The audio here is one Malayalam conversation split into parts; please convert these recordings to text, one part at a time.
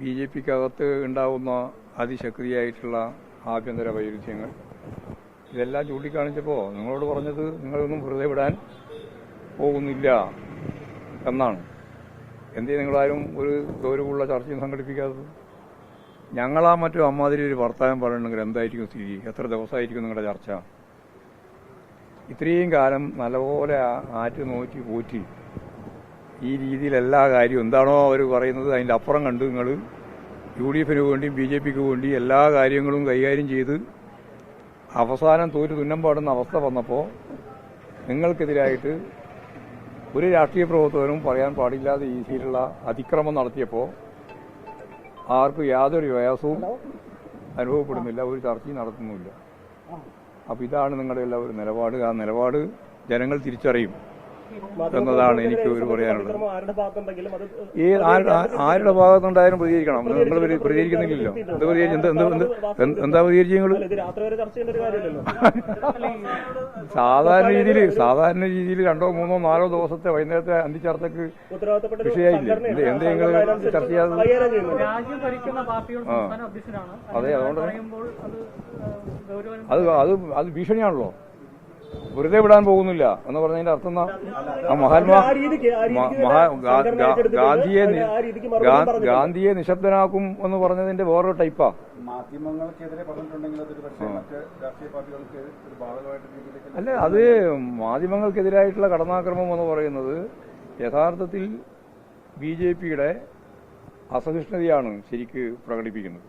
ബി ജെ പിക്കകത്ത് ഉണ്ടാവുന്ന അതിശക്തിയായിട്ടുള്ള ആഭ്യന്തര വൈരുദ്ധ്യങ്ങൾ ഇതെല്ലാം ചൂണ്ടിക്കാണിച്ചപ്പോൾ നിങ്ങളോട് പറഞ്ഞത് നിങ്ങളൊന്നും വെറുതെ വിടാൻ പോകുന്നില്ല എന്നാണ്. എന്തേ നിങ്ങളാരും ഒരു ഗൗരവമുള്ള ചർച്ചയും സംഘടിപ്പിക്കാത്തത്? ഞങ്ങളാ മറ്റോ അമ്മാതിരി ഒരു വർത്തമാനം പറയണമെങ്കിൽ എന്തായിരിക്കും സ്ഥിതി. എത്ര ദിവസമായിരിക്കും നിങ്ങളുടെ ചർച്ച? ഇത്രയും കാലം നല്ലപോലെ ആറ്റു നോറ്റി പോറ്റി ഈ രീതിയിൽ എല്ലാ കാര്യവും എന്താണോ അവർ പറയുന്നത് അതിന്റെ അപ്പുറം കണ്ട് നിങ്ങൾ യു ഡി എഫിന് വേണ്ടിയും ബി ജെ പിക്ക് വേണ്ടി എല്ലാ കാര്യങ്ങളും കൈകാര്യം ചെയ്ത് അവസാനം തോറ്റു തുന്നം പാടുന്ന അവസ്ഥ വന്നപ്പോൾ നിങ്ങൾക്കെതിരായിട്ട് ഒരു രാഷ്ട്രീയ പ്രവർത്തകനും പറയാൻ പാടില്ലാത്ത രീതിയിലുള്ള അതിക്രമം നടത്തിയപ്പോൾ ആർക്കും യാതൊരു പ്രയാസവും അനുഭവപ്പെടുന്നില്ല ഒരു ചർച്ചയും നടത്തുന്നുമില്ല. അപ്പോൾ ഇതാണ് നിങ്ങളുടെ എല്ലാ ഒരു നിലപാട്. ആ നിലപാട് ജനങ്ങൾ തിരിച്ചറിയും. എന്നതാണ് എനിക്ക് ഒരു പറയാനുള്ളത്. ആരുടെ ഭാഗത്തുണ്ടെങ്കിലും അത് ഈ ആരുടെ ഭാഗത്തുണ്ടായാലും പ്രതികരിക്കണം. നിങ്ങൾ പ്രതികരിക്കുന്നില്ലല്ലോ. എന്ത് എന്ത് പ്രതികരിച്ചു നിങ്ങൾ? ഇത് രാത്രി വരെ ചർച്ച ചെയ്യേണ്ട ഒരു കാര്യമില്ലല്ലോ. സാധാരണ രീതിയിൽ സാധാരണ രീതിയിൽ രണ്ടോ മൂന്നോ നാലോ ദിവസത്തെ വൈകുന്നേരത്തെ അന്തിച്ചർച്ചക്ക് വിഷയമായില്ലേ ഒരു വിഷയമില്ല? എന്ത് എന്ത് നിങ്ങൾ ചർച്ച ചെയ്യാതെ അതെ, അതുകൊണ്ട് അത് അത് ഭീഷണിയാണല്ലോ. വെറുതെ വിടാൻ പോകുന്നില്ല എന്ന് പറഞ്ഞതിന്റെ അർത്ഥം മഹാത്മാ. ഗാന്ധിയെ. ഗാന്ധിയെ നിശബ്ദനാക്കും എന്ന് പറഞ്ഞതിന്റെ വേറൊരു ടൈപ്പാ മാധ്യമങ്ങൾക്കെതിരെ പറഞ്ഞിട്ടുണ്ടെങ്കിൽ അതൊരു പക്ഷേ മറ്റ് രാഷ്ട്രീയ പാർട്ടികൾക്ക് ഒരു ബാധകമായിട്ട് രീതിയിലേക്ക് അല്ല അത് മാധ്യമങ്ങൾക്കെതിരായിട്ടുള്ള കടന്നാക്രമം എന്ന് പറയുന്നത് യഥാർത്ഥത്തിൽ ബി ജെ പിയുടെ അസഹിഷ്ണുതയാണ് ശരിക്ക് പ്രകടിപ്പിക്കുന്നത്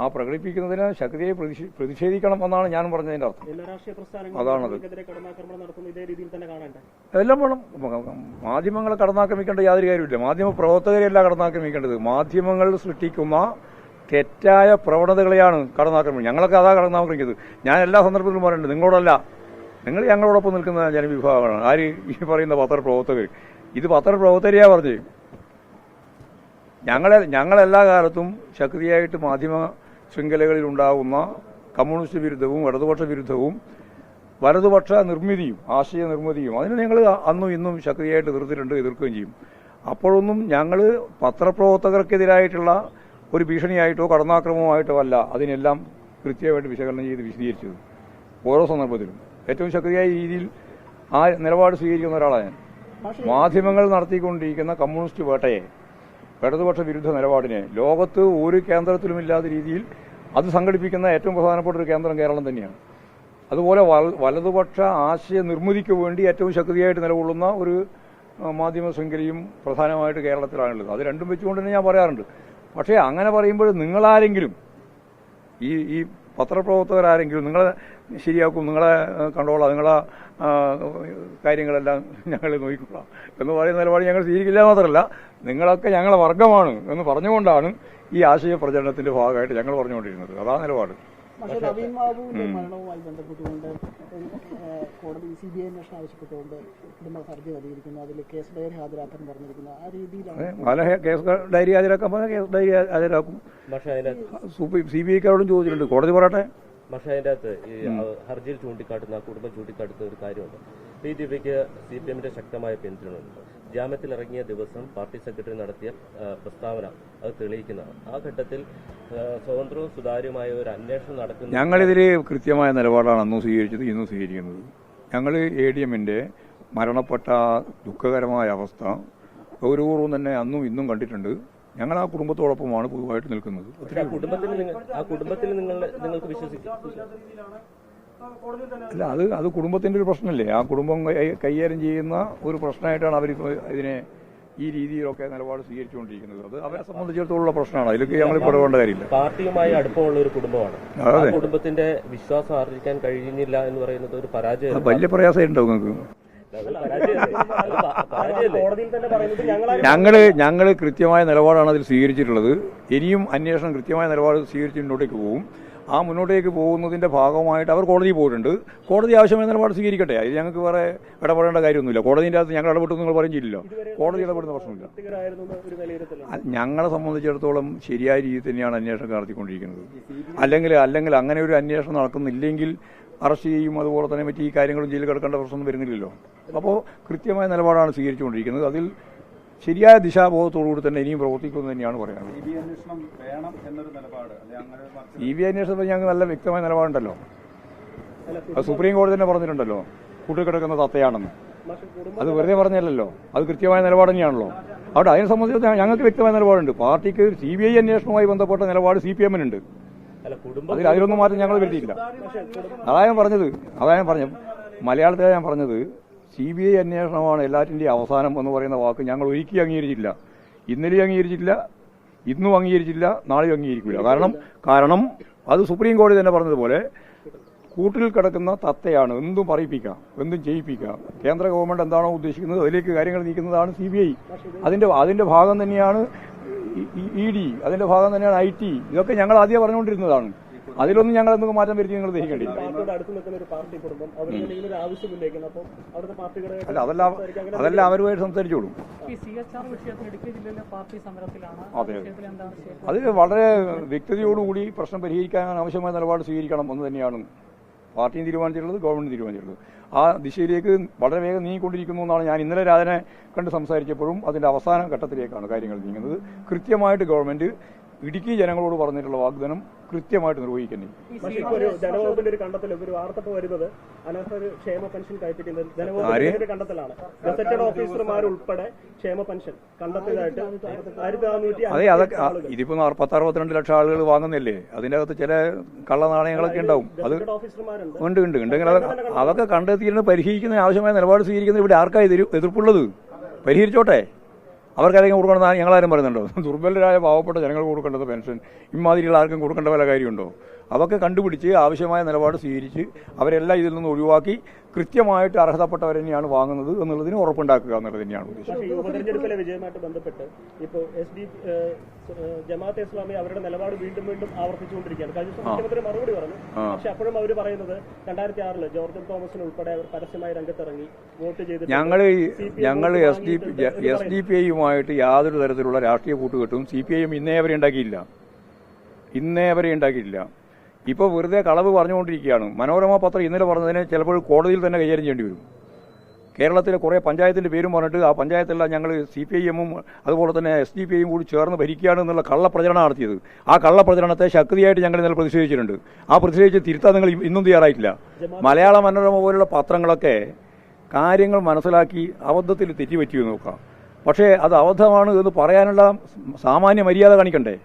ആ പ്രകടിപ്പിക്കുന്നതിന് ശക്തിയെ പ്രതിഷേ- പ്രതിഷേധിക്കണം എന്നാണ് ഞാൻ പറഞ്ഞതിന്റെ അർത്ഥം. അതാണത്. എല്ലാം വേണം. മാധ്യമങ്ങളെ കടന്നാക്രമിക്കേണ്ട യാതൊരു കാര്യമില്ല മാധ്യമ പ്രവർത്തകരെയല്ല കടന്നാക്രമിക്കേണ്ടത്. മാധ്യമങ്ങൾ സൃഷ്ടിക്കുന്ന തെറ്റായ പ്രവണതകളെയാണ് കടന്നാക്രമിക്കുന്നത് ഞങ്ങളൊക്കെ അതാ കടന്നാക്രമിക്കുന്നത്. ഞാൻ എല്ലാ സന്ദർഭത്തിലും പറയുന്നുണ്ട് നിങ്ങളോടല്ല. നിങ്ങൾ ഞങ്ങളോടൊപ്പം നിൽക്കുന്ന ജനവിഭാഗമാണ് ആര് ഈ പറയുന്ന പത്രപ്രവർത്തകർ ഇത് പത്രപ്രവർത്തകരെയാ പറഞ്ഞത്. ഞങ്ങളെ ഞങ്ങളെല്ലാ കാലത്തും ശക്തിയായിട്ട് മാധ്യമ ശൃംഖലകളിൽ ഉണ്ടാകുന്ന കമ്മ്യൂണിസ്റ്റ് വിരുദ്ധവും ഇടതുപക്ഷ വിരുദ്ധവും വലതുപക്ഷ നിർമ്മിതിയും ആശയ നിർമ്മിതിയും അതിനെ ഞങ്ങൾ അന്നും ഇന്നും ശക്തിയായിട്ട് എതിർത്തിട്ടുണ്ട് എതിർക്കുകയും ചെയ്യും. അപ്പോഴൊന്നും ഞങ്ങൾ പത്രപ്രവർത്തകർക്കെതിരായിട്ടുള്ള ഒരു ഭീഷണിയായിട്ടോ കടന്നാക്രമമായിട്ടോ അല്ല അതിനെല്ലാം കൃത്യമായിട്ട് വിശകലനം ചെയ്ത് വിശദീകരിച്ചത്. ഓരോ സന്ദർഭത്തിലും. ഏറ്റവും ശക്തിയായ രീതിയിൽ ആ നിലപാട് സ്വീകരിക്കുന്ന ഒരാളാണ് ഞാൻ. മാധ്യമങ്ങൾ നടത്തിക്കൊണ്ടിരിക്കുന്ന കമ്മ്യൂണിസ്റ്റ് വേട്ടയെ ഇടതുപക്ഷ വിരുദ്ധ നിലപാടിനെ. ലോകത്ത് ഒരു കേന്ദ്രത്തിലുമില്ലാത്ത രീതിയിൽ അത് സംഘടിപ്പിക്കുന്ന ഏറ്റവും പ്രധാനപ്പെട്ട ഒരു കേന്ദ്രം കേരളം തന്നെയാണ്. അതുപോലെ വല- വലതുപക്ഷ ആശയ നിർമ്മിതിക്ക് വേണ്ടി ഏറ്റവും ശക്തിയായിട്ട് നിലകൊള്ളുന്ന ഒരു മാധ്യമ ശൃംഖലയും പ്രധാനമായിട്ട് കേരളത്തിലാണുള്ളത്. അത് രണ്ടും വെച്ചുകൊണ്ട് തന്നെ ഞാൻ പറയാറുണ്ട്. പക്ഷേ അങ്ങനെ പറയുമ്പോൾ നിങ്ങളാരെങ്കിലും ഈ ഈ പത്രപ്രവർത്തകരാരെങ്കിലും നിങ്ങളെ ശരിയാക്കും നിങ്ങളെ കണ്ടോളാം നിങ്ങളെ കാര്യങ്ങളെല്ലാം ഞങ്ങൾ നോക്കിക്കൊള്ളാം എന്ന് പറയുന്ന നിലപാട് ഞങ്ങൾ സ്വീകരിക്കില്ല മാത്രമല്ല നിങ്ങളൊക്കെ ഞങ്ങളെ വർഗമാണ് എന്ന് പറഞ്ഞുകൊണ്ടാണ് ഈ ആശയ പ്രചരണത്തിന്റെ ഭാഗമായിട്ട് ഞങ്ങൾ പറഞ്ഞുകൊണ്ടിരുന്നത്. അതാ നിലപാട്. പക്ഷേ നവീൻ ബാബുവിന്റെ മരണവുമായി ബന്ധപ്പെട്ടുകൊണ്ട് കോടതി സി ബി ഐ അന്വേഷണം ആവശ്യപ്പെട്ടുകൊണ്ട് കുടുംബ ഹർജി നൽകിയിരിക്കുന്നു. അതിൽ കേസ് ഡയറി ഹാജരാക്കാൻ പറഞ്ഞിരിക്കുന്നു. ആ രീതിയിലാണ് കേസ് ഡയറി ഹാജരാക്കാൻ പറഞ്ഞാൽ കേസ് ഡയറി ഹാജരാക്കും. സി ബി ഐക്കാരോടും ചോദിച്ചിട്ടുണ്ട്. കോടതി പറയട്ടെ. പക്ഷേ അതിന്റെ അകത്ത് ഈ ഹർജിയിൽ ചൂണ്ടിക്കാട്ടുന്ന കുടുംബം ചൂണ്ടിക്കാട്ടുന്ന ഒരു കാര്യമുണ്ട്. പി ദീപയ്ക്ക് സി പി എമ്മിന്റെ ശക്തമായ പിന്തുണയുണ്ട്. ജാമ്യത്തിൽ ഇറങ്ങിയ ദിവസം പാർട്ടി സെക്രട്ടറി നടത്തിയ പ്രസ്താവന അത് തെളിയിക്കുന്നതാണ്. ആ ഘട്ടത്തിൽ സ്വതന്ത്രവും സുതാര്യമായ ഒരു അന്വേഷണം നടക്കുന്നു ഞങ്ങളിതിൽ കൃത്യമായ നിലപാടാണ് അന്നും സ്വീകരിച്ചത് ഇന്നും സ്വീകരിക്കുന്നത്. ഞങ്ങൾ എ ഡി എമ്മിന്റെ മരണപ്പെട്ട ദുഃഖകരമായ അവസ്ഥ ഗൗരവപൂർവം തന്നെ അന്നും ഇന്നും കണ്ടിട്ടുണ്ട്. ഞങ്ങൾ ആ കുടുംബത്തോടൊപ്പമാണ് പൊതുവായിട്ട് നിൽക്കുന്നത്. ആ കുടുംബത്തിൽ ആ കുടുംബത്തിൽ നിങ്ങൾ നിങ്ങൾക്ക് വിശ്വസിക്കാം. അല്ല അത് അത് കുടുംബത്തിന്റെ ഒരു പ്രശ്നമല്ലേ? ആ കുടുംബം കൈകാര്യം ചെയ്യുന്ന ഒരു പ്രശ്നമായിട്ടാണ് അവർ ഇതിനെ ഈ രീതിയിലൊക്കെ നിലപാട് സ്വീകരിച്ചുകൊണ്ടിരിക്കുന്നത്. അത് അവരെ സംബന്ധിച്ചിടത്തോളം പ്രശ്നമാണ്. അതിലൊക്കെ ഞങ്ങൾ ഇടപെടേണ്ട കാര്യമില്ല. പാർട്ടിയുമായി അടുപ്പമുള്ള ഒരു കുടുംബമാണ്. ആ കുടുംബത്തിന്റെ വിശ്വാസം ആർജിക്കാൻ കഴിഞ്ഞില്ല എന്ന് പറയുന്നത് ഒരു പരാജയം വലിയ പ്രയാസമുണ്ടോ നിങ്ങൾക്ക്. ഞങ്ങൾ ഞങ്ങൾ കൃത്യമായ നിലപാടാണ് അതിൽ സ്വീകരിച്ചിട്ടുള്ളത്. ഇനിയും അന്വേഷണം കൃത്യമായ നിലപാട് സ്വീകരിച്ച് മുന്നോട്ടേക്ക് പോകും. ആ മുന്നോട്ടേക്ക് പോകുന്നതിന്റെ ഭാഗമായിട്ട് അവർ കോടതിയിൽ പോയിട്ടുണ്ട്. കോടതി ആവശ്യമായ നിലപാട് സ്വീകരിക്കട്ടെ. അതിൽ ഞങ്ങൾക്ക് വേറെ ഇടപെടേണ്ട കാര്യമൊന്നുമില്ല. കോടതിന്റെ അകത്ത് ഞങ്ങൾ ഇടപെട്ടു നിങ്ങൾ പറഞ്ഞില്ലല്ലോ കോടതി ഇടപെടുന്ന പ്രശ്നമില്ല. ഞങ്ങളെ സംബന്ധിച്ചിടത്തോളം ശരിയായ രീതിയിൽ തന്നെയാണ് അന്വേഷണം നടത്തിക്കൊണ്ടിരിക്കുന്നത്. അല്ലെങ്കിൽ അല്ലെങ്കിൽ അങ്ങനെ ഒരു അന്വേഷണം നടക്കുന്നില്ലെങ്കിൽ അറസ്റ്റ് ചെയ്യും അതുപോലെ തന്നെ മറ്റു ഈ കാര്യങ്ങളും ജയിലിൽ കിടക്കേണ്ട പ്രശ്നമൊന്നും വരുന്നില്ലല്ലോ. അപ്പോൾ കൃത്യമായ നിലപാടാണ് സ്വീകരിച്ചുകൊണ്ടിരിക്കുന്നത്. അതിൽ ശരിയായ ദിശാബോധത്തോടുകൂടി തന്നെ ഇനിയും പ്രവർത്തിക്കുമെന്ന് തന്നെയാണ് പറയുന്നത് സി ബി അന്വേഷണത്തിൽ ഞങ്ങൾക്ക് നല്ല വ്യക്തമായ നിലപാടുണ്ടല്ലോ. സുപ്രീം കോടതി തന്നെ പറഞ്ഞിട്ടുണ്ടല്ലോ. കൂട്ടിക്കിടക്കുന്ന തത്തയാണെന്ന്. അത് വെറുതെ പറഞ്ഞല്ലോ അത് കൃത്യമായ നിലപാട് തന്നെയാണല്ലോ. അവിടെ അതിനെ സംബന്ധിച്ച് ഞങ്ങൾക്ക് വ്യക്തമായ നിലപാടുണ്ട്. പാർട്ടിക്ക് സി ബി ഐ അന്വേഷണവുമായി ബന്ധപ്പെട്ട നിലപാട് സി പി എമ്മിനുണ്ട്. അതിൽ അതിലൊന്നും മാറ്റം ഞങ്ങൾ വരുത്തിയില്ല അതാ ഞാൻ പറഞ്ഞത്. അതാ ഞാൻ പറഞ്ഞു മലയാളത്തിലാണ് ഞാൻ പറഞ്ഞത്. സി ബി ഐ അന്വേഷണമാണ് എല്ലാറ്റിന്റെയും അവസാനം എന്ന് പറയുന്ന വാക്ക് ഞങ്ങൾ ഒരിക്കലും അംഗീകരിച്ചില്ല ഇന്നലെയും അംഗീകരിച്ചില്ല ഇന്നും അംഗീകരിച്ചില്ല നാളെയും അംഗീകരിക്കില്ല കാരണം കാരണം അത് സുപ്രീം കോടതി തന്നെ പറഞ്ഞതുപോലെ കൂട്ടിൽ കിടക്കുന്ന തത്തയാണ് എന്തും പറയിപ്പിക്കാം എന്തും ചെയ്യിപ്പിക്കാം. കേന്ദ്ര ഗവൺമെന്റ് എന്താണോ ഉദ്ദേശിക്കുന്നത് അതിലേക്ക് കാര്യങ്ങൾ നീക്കുന്നതാണ് സി ബി ഐ. അതിന്റെ അതിന്റെ ഭാഗം തന്നെയാണ് ഇ ഡി അതിന്റെ ഭാഗം തന്നെയാണ് ഐ ടി. ഇതൊക്കെ ഞങ്ങൾ ആദ്യം പറഞ്ഞുകൊണ്ടിരുന്നതാണ്. അതിലൊന്നും ഞങ്ങൾ എന്തെങ്കിലും മാറ്റം വരുത്തി നിങ്ങൾ ദേഹിക്കേണ്ടില്ല അല്ല അതെല്ലാം അതെല്ലാം അവരുമായിട്ട് സംസാരിച്ചോളും. അതെ, അതെ. വളരെ വ്യക്തതയോടുകൂടി പ്രശ്നം പരിഹരിക്കാൻ ആവശ്യമായ നിലപാട് സ്വീകരിക്കണം എന്ന് തന്നെയാണ് പാർട്ടിയും തീരുമാനിച്ചിട്ടുള്ളത് ഗവൺമെന്റ് തീരുമാനിച്ചിട്ടുള്ളത്. ആ ദിശയിലേക്ക് വളരെ വേഗം നീങ്ങിക്കൊണ്ടിരിക്കുന്നു എന്നാണ് ഞാൻ ഇന്നലെ രാജനെ കണ്ട് സംസാരിച്ചപ്പോഴും അതിന്റെ അവസാന ഘട്ടത്തിലേക്കാണ് കാര്യങ്ങൾ നീങ്ങുന്നത്. കൃത്യമായിട്ട് ഗവൺമെന്റ് ഇടുക്കി ജനങ്ങളോട് പറഞ്ഞിട്ടുള്ള വാഗ്ദാനം കൃത്യമായിട്ട് നിർവഹിക്കുന്നത് ധനവകുപ്പിന്റെ ഒരു കണ്ടെത്തൽ ഒരു വാർത്ത വരുന്നത് അനർഹർ ക്ഷേമ പെൻഷൻ ആര്? ധനവകുപ്പിന്റെ ഒരു കണ്ടെത്തലാണ്. ഗസറ്റഡ് ഓഫീസർമാർ ഉൾപ്പെടെ ക്ഷേമ പെൻഷൻ കണ്ടെത്തിയതായിട്ട് ആയിരത്തി അറുന്നൂറ്റി അതെ അതൊക്കെ ഇതിപ്പോ പത്ത് അറുപത്തിരണ്ട് ലക്ഷം ആളുകൾ വാങ്ങുന്നില്ലേ? അതിന്റെ അകത്ത് ചില കള്ള നാണയങ്ങളൊക്കെ ഉണ്ടാവും. അത് ഉണ്ട് ഉണ്ട് ഉണ്ടെങ്കിൽ അത് അതൊക്കെ കണ്ടെത്തിയിട്ട് പരിഹരിക്കുന്ന ആവശ്യമായ നിലപാട് സ്വീകരിക്കുന്നത് ഇവിടെ ആർക്കായി എതിർപ്പുള്ളത്? പരിഹരിച്ചോട്ടെ. അവർക്കാരെങ്കിലും കൊടുക്കണം ഞങ്ങളാരും പറയുന്നുണ്ടോ? ദുർബലരായ പാവപ്പെട്ട ജനങ്ങൾ കൊടുക്കേണ്ടത് പെൻഷൻ ഇമാതിരിയുള്ള ആർക്കും കൊടുക്കേണ്ട വല്ല കാര്യമുണ്ടോ? അതൊക്കെ കണ്ടുപിടിച്ച് ആവശ്യമായ നിലപാട് സ്വീകരിച്ച് അവരെല്ലാം ഇതിൽ നിന്ന് ഒഴിവാക്കി കൃത്യമായിട്ട് അർഹതപ്പെട്ടവർ തന്നെയാണ് വാങ്ങുന്നത് എന്നുള്ളതിന് ഉറപ്പുണ്ടാക്കുക എന്നുള്ളത് തന്നെയാണ് ഉദ്ദേശം. ഉപതെരഞ്ഞെടുപ്പിലെ വിജയവുമായിട്ട് ബന്ധപ്പെട്ട് ഇപ്പോൾ എസ് ഡി ജമാഅത്തെ ഇസ്ലാമി അവരുടെ നിലപാട് വീണ്ടും വീണ്ടും ആവർത്തിച്ചുകൊണ്ടിരിക്കുകയാണ്. കഴിഞ്ഞ ദിവസം മുഖ്യമന്ത്രി മറുപടി പറഞ്ഞു. പക്ഷെ അപ്പോഴും അവർ പറയുന്നത് രണ്ടായിരത്തി ആറിൽ ജോർജൻ തോമസിന് ഉൾപ്പെടെ അവർ പരസ്യമായി രംഗത്തിറങ്ങി വോട്ട് ചെയ്ത് ഞങ്ങൾ ഞങ്ങൾ S D S D P ഐയുമായിട്ട് യാതൊരു തരത്തിലുള്ള രാഷ്ട്രീയ കൂട്ടുകെട്ടും സി പി ഐ എം ഇന്നേ വരെ ഉണ്ടാക്കിയില്ല. ഇന്നേ വരെ ഉണ്ടാക്കിയിട്ടില്ല ഇപ്പോൾ വെറുതെ കളവ് പറഞ്ഞുകൊണ്ടിരിക്കുകയാണ്. മനോരമ പത്രം ഇന്നലെ പറഞ്ഞതിന് ചിലപ്പോൾ കോടതിയിൽ തന്നെ കൈകാര്യം ചെയ്യേണ്ടി വരും. കേരളത്തിലെ കുറേ പഞ്ചായത്തിന്റെ പേരും പറഞ്ഞിട്ട് ആ പഞ്ചായത്തെല്ലാം ഞങ്ങൾ സി പി ഐ എമ്മും അതുപോലെ തന്നെ എസ് ഡി പി ഐയും കൂടി ചേർന്ന് ഭരിക്കുകയാണ് എന്നുള്ള കള്ളപ്രചരണം നടത്തിയത്. ആ കള്ളപ്രചരണത്തെ ശക്തിയായിട്ട് ഞങ്ങൾ ഇന്നലെ പ്രതിഷേധിച്ചിട്ടുണ്ട്. ആ പ്രതിഷേധിച്ച് തിരുത്താൻ നിങ്ങൾ ഇന്നും തയ്യാറായിട്ടില്ല. മലയാള മനോരമ പോലുള്ള പത്രങ്ങളൊക്കെ കാര്യങ്ങൾ മനസ്സിലാക്കി അബദ്ധത്തിൽ തെറ്റിപ്പറ്റിയോ നോക്കാം. പക്ഷേ അത് അബദ്ധമാണ് എന്ന് പറയാനുള്ള സാമാന്യ മര്യാദ കാണിക്കണ്ടേ?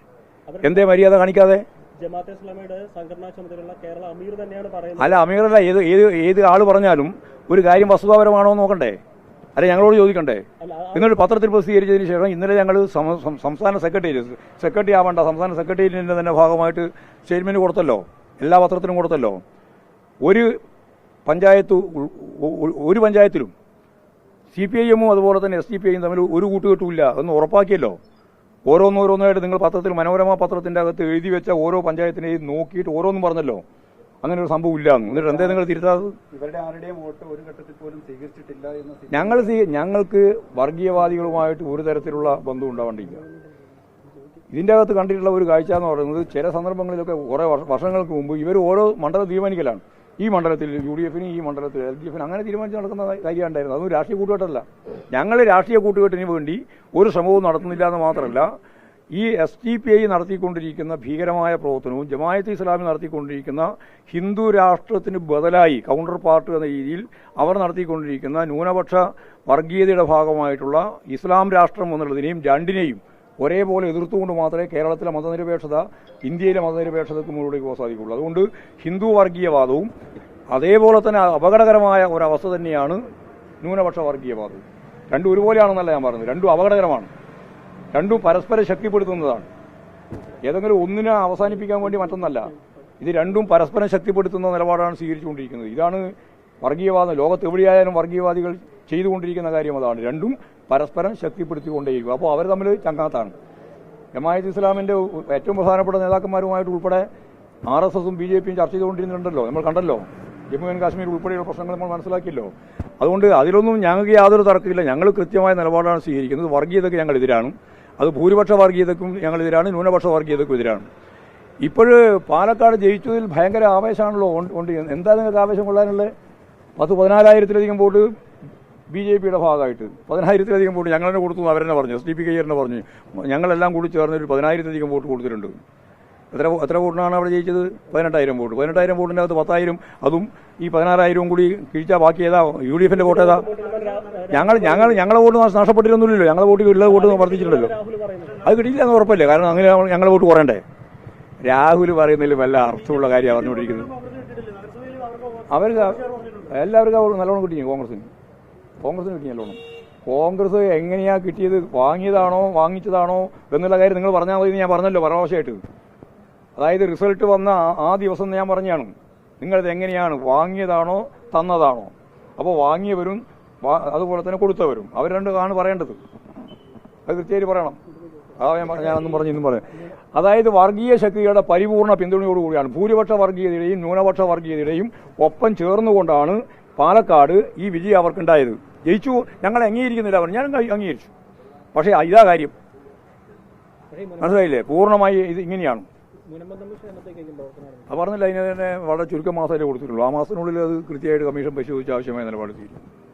എന്തേ മര്യാദ കാണിക്കാതെ? ജമാഅത്തെ ഇസ്ലാമിയുടെ സംഘടനാ ചുമതലയുള്ള കേരള അമീർ തന്നെയാണ് പറയുന്നത്. അല്ല അമീറല്ല ഏത് ഏത് ഏത് ആൾ പറഞ്ഞാലും ഒരു കാര്യം വസ്തുതാപരമാണോ എന്ന് നോക്കണ്ടേ? അല്ല ഞങ്ങളോട് ചോദിക്കണ്ടേ? നിങ്ങൾ പത്രത്തിൽ പ്രസിദ്ധീകരിച്ചതിന് ശേഷം ഇന്നലെ ഞങ്ങൾ സംസ്ഥാന സെക്രട്ടറി സെക്രട്ടറി ആവേണ്ട സംസ്ഥാന സെക്രട്ടേറിയറ്റിന്റെ തന്നെ ഭാഗമായിട്ട് സ്റ്റേറ്റ്മെന്റ് കൊടുത്തല്ലോ. എല്ലാ പത്രത്തിനും കൊടുത്തല്ലോ. ഒരു പഞ്ചായത്ത് ഒരു പഞ്ചായത്തിലും സി പി ഐ എമ്മും അതുപോലെ തന്നെ എസ് ഡി പി ഐയും തമ്മിൽ ഒരു കൂട്ടുകെട്ടുമില്ല എന്ന് ഉറപ്പാക്കിയല്ലോ. ഓരോന്നോരോന്നായിട്ട് നിങ്ങൾ പത്രത്തിൽ മനോരമ പത്രത്തിന്റെ അകത്ത് എഴുതി വെച്ച ഓരോ പഞ്ചായത്തിനെയും നോക്കിയിട്ട് ഓരോന്നും പറഞ്ഞല്ലോ. അങ്ങനെ ഒരു സംഭവം ഇല്ല എന്ന്. എന്നിട്ട് എന്തേ നിങ്ങൾ തിരുത്താത് ഇവരുടെ ആരുടെയും വോട്ട് ഒരു ഘട്ടത്തിൽ പോലും സ്വീകരിച്ചിട്ടില്ല എന്ന് ഞങ്ങൾ ഞങ്ങൾക്ക് വർഗീയവാദികളുമായിട്ട് ഒരു തരത്തിലുള്ള ബന്ധം ഉണ്ടാവേണ്ടിയില്ല ഇതിന്റെ അകത്ത് കണ്ടിട്ടുള്ള ഒരു കാഴ്ച എന്ന് പറയുന്നത് ചില സന്ദർഭങ്ങളിലൊക്കെ കുറേ വർഷങ്ങൾക്ക് മുമ്പ് ഇവർ ഓരോ മണ്ഡലം തീരുമാനിക്കലാണ്. ഈ മണ്ഡലത്തിൽ യു ഡി എഫിന് ഈ മണ്ഡലത്തിൽ എൽ ഡി എഫിന് അങ്ങനെ തീരുമാനിച്ച് നടക്കുന്ന കാര്യം ഉണ്ടായിരുന്നു അതും രാഷ്ട്രീയ കൂട്ടുകെട്ടല്ല. ഞങ്ങൾ രാഷ്ട്രീയ കൂട്ടുകെട്ടിന് വേണ്ടി ഒരു ശ്രമവും നടത്തുന്നില്ല എന്ന് മാത്രമല്ല ഈ എസ് ഡി പി ഐ നടത്തിക്കൊണ്ടിരിക്കുന്ന ഭീകരമായ പ്രവർത്തനവും ജമായത്ത് ഇസ്ലാമി നടത്തിക്കൊണ്ടിരിക്കുന്ന ഹിന്ദു രാഷ്ട്രത്തിന് ബദലായി കൗണ്ടർ പാർട്ട് എന്ന രീതിയിൽ അവർ നടത്തിക്കൊണ്ടിരിക്കുന്ന ന്യൂനപക്ഷ വർഗീയതയുടെ ഭാഗമായിട്ടുള്ള ഇസ്ലാം രാഷ്ട്രം എന്നുള്ളതിനെയും രണ്ടിനെയും ഒരേപോലെ എതിർത്തുകൊണ്ട് മാത്രമേ കേരളത്തിലെ മതനിരപേക്ഷത ഇന്ത്യയിലെ മതനിരപേക്ഷതയ്ക്ക് മുന്നോട്ട് പോകാൻ സാധിക്കുള്ളൂ അതുകൊണ്ട് ഹിന്ദു വർഗീയവാദവും അതേപോലെ തന്നെ അപകടകരമായ ഒരവസ്ഥ തന്നെയാണ് ന്യൂനപക്ഷ വർഗീയവാദവും. രണ്ടും ഒരുപോലെയാണെന്നല്ല ഞാൻ പറഞ്ഞത് രണ്ടും അപകടകരമാണ്. രണ്ടും പരസ്പരം ശക്തിപ്പെടുത്തുന്നതാണ്. ഏതെങ്കിലും ഒന്നിനെ അവസാനിപ്പിക്കാൻ വേണ്ടി മറ്റൊന്നല്ല. ഇത് രണ്ടും പരസ്പരം ശക്തിപ്പെടുത്തുന്ന നിലപാടാണ് സ്വീകരിച്ചുകൊണ്ടിരിക്കുന്നത്. ഇതാണ് വർഗീയവാദം. ലോകത്ത് എവിടെയായാലും വർഗീയവാദികൾ ചെയ്തുകൊണ്ടിരിക്കുന്ന കാര്യം അതാണ്. രണ്ടും പരസ്പരം ശക്തിപ്പെടുത്തിക്കൊണ്ടേയിരിക്കും. അപ്പോൾ അവർ തമ്മിൽ ചങ്ങാത്താണ്. ജമായത്ത് ഇസ്ലാമിന്റെ ഏറ്റവും പ്രധാനപ്പെട്ട നേതാക്കന്മാരുമായിട്ട് ഉൾപ്പെടെ ആർ എസ് എസും ബി ജെ പിയും ചർച്ച ചെയ്തുകൊണ്ടിരുന്നുണ്ടല്ലോ നമ്മൾ കണ്ടല്ലോ. ജമ്മു ആൻഡ് കാശ്മീർ ഉൾപ്പെടെയുള്ള പ്രശ്നങ്ങൾ നമ്മൾ മനസ്സിലാക്കിയല്ലോ. അതുകൊണ്ട് അതിലൊന്നും ഞങ്ങൾക്ക് യാതൊരു തർക്കമില്ല. ഞങ്ങൾ കൃത്യമായ നിലപാടാണ് സ്വീകരിക്കുന്നത്. വർഗീയതയ്ക്ക് ഞങ്ങൾ എതിരാണ്. അത് ഭൂരിപക്ഷ വർഗീയതയ്ക്കും ഞങ്ങൾ എതിരാണ്. ന്യൂനപക്ഷ വർഗീയതയ്ക്കും എതിരാണ്. ഇപ്പോൾ പാലക്കാട് ജയിച്ചതിൽ ഭയങ്കര ആവേശമാണല്ലോ. ഉണ്ട്. എന്താ നിങ്ങൾക്ക് ആവേശം കൊള്ളാനുള്ളത്? പത്ത് പതിനാലായിരത്തിലധികം വോട്ട് ബി ജെ പിയുടെ ഭാഗമായിട്ട് പതിനായിരത്തിലധികം വോട്ട് ഞങ്ങൾ തന്നെ കൊടുത്തു അവരെന്നെ പറഞ്ഞു എസ് ഡി പി കെ കയ്യറിനെ പറഞ്ഞു. ഞങ്ങളെല്ലാം കൂടി ചേർന്ന് ഒരു പതിനായിരത്തിലധികം വോട്ട് കൊടുത്തിട്ടുണ്ട്. എത്ര എത്ര വോട്ടിനാണ് അവിടെ ജയിച്ചത്? പതിനെട്ടായിരം വോട്ട്. പതിനെട്ടായിരം വോട്ടിന്റെ അകത്ത് പത്തായിരം അതും ഈ പതിനാറായിരവും കൂടി കിഴിച്ചാൽ ബാക്കി ഏതാ? യു ഡി എഫിന്റെ വോട്ട് ഏതാ? ഞങ്ങൾ ഞങ്ങൾ ഞങ്ങളെ വോട്ട് നഷ്ട- നഷ്ടപ്പെട്ടിരുന്നില്ലല്ലോ ഞങ്ങളെ വോട്ട് ഉള്ള വോട്ട് വർദ്ധിച്ചിട്ടുണ്ടല്ലോ അത് കിട്ടിയില്ല എന്ന് ഉറപ്പല്ലേ? കാരണം അങ്ങനെ ഞങ്ങളെ വോട്ട് കുറയണ്ടേ? രാഹുൽ പറയുന്നതിൽ വല്ല അർത്ഥമുള്ള കാര്യമാണ് പറഞ്ഞുകൊണ്ടിരിക്കുന്നത്. അവർക്ക് എല്ലാവർക്കും നല്ലോണം കിട്ടിയു കോൺഗ്രസിന് കോൺഗ്രസിന് കിട്ടിയ ലോണും കോൺഗ്രസ് എങ്ങനെയാ കിട്ടിയത്? വാങ്ങിയതാണോ? വാങ്ങിച്ചതാണോ? എന്നുള്ള കാര്യം നിങ്ങൾ പറഞ്ഞാൽ മതി ഞാൻ പറഞ്ഞല്ലോ പരാമർശമായിട്ട്. അതായത് റിസൾട്ട് വന്ന ആ- ദിവസം ഞാൻ പറഞ്ഞാണ്. നിങ്ങളിത് എങ്ങനെയാണ്? വാങ്ങിയതാണോ? തന്നതാണോ? അപ്പോൾ വാങ്ങിയവരും അതുപോലെ തന്നെ കൊടുത്തവരും. അവർ രണ്ടുമാണ് പറയേണ്ടത്. അത് കൃത്യമായിട്ട് പറയണം. അതാ ഞാൻ ഞാനൊന്നും പറഞ്ഞു ഇന്നും പറഞ്ഞു അതായത് വർഗീയ ശക്തികളുടെ പരിപൂർണ പിന്തുണയോടുകൂടിയാണ് ഭൂരിപക്ഷ വർഗീയതയുടെയും ന്യൂനപക്ഷ വർഗീയതയുടെയും ഒപ്പം ചേർന്നുകൊണ്ടാണ് പാലക്കാട് ഈ വിജയം അവർക്കുണ്ടായത്. ജയിച്ചു ഞങ്ങൾ അംഗീകരിക്കുന്നില്ല പറഞ്ഞു. ഞാൻ അംഗീ- അംഗീകരിച്ചു. പക്ഷേ ഇതാ കാര്യം. മനസ്സിലായില്ലേ? പൂർണമായി ഇത് ഇങ്ങനെയാണ്. അത് പറഞ്ഞില്ല അതിന് തന്നെ വളരെ ചുരുക്കം മാസമല്ലേ കൊടുത്തിട്ടുള്ളൂ. ആ മാസത്തിനുള്ളിൽ അത് കൃത്യമായിട്ട് കമ്മീഷൻ പരിശോധിച്ച് ആവശ്യമായ നിലപാട് തീരും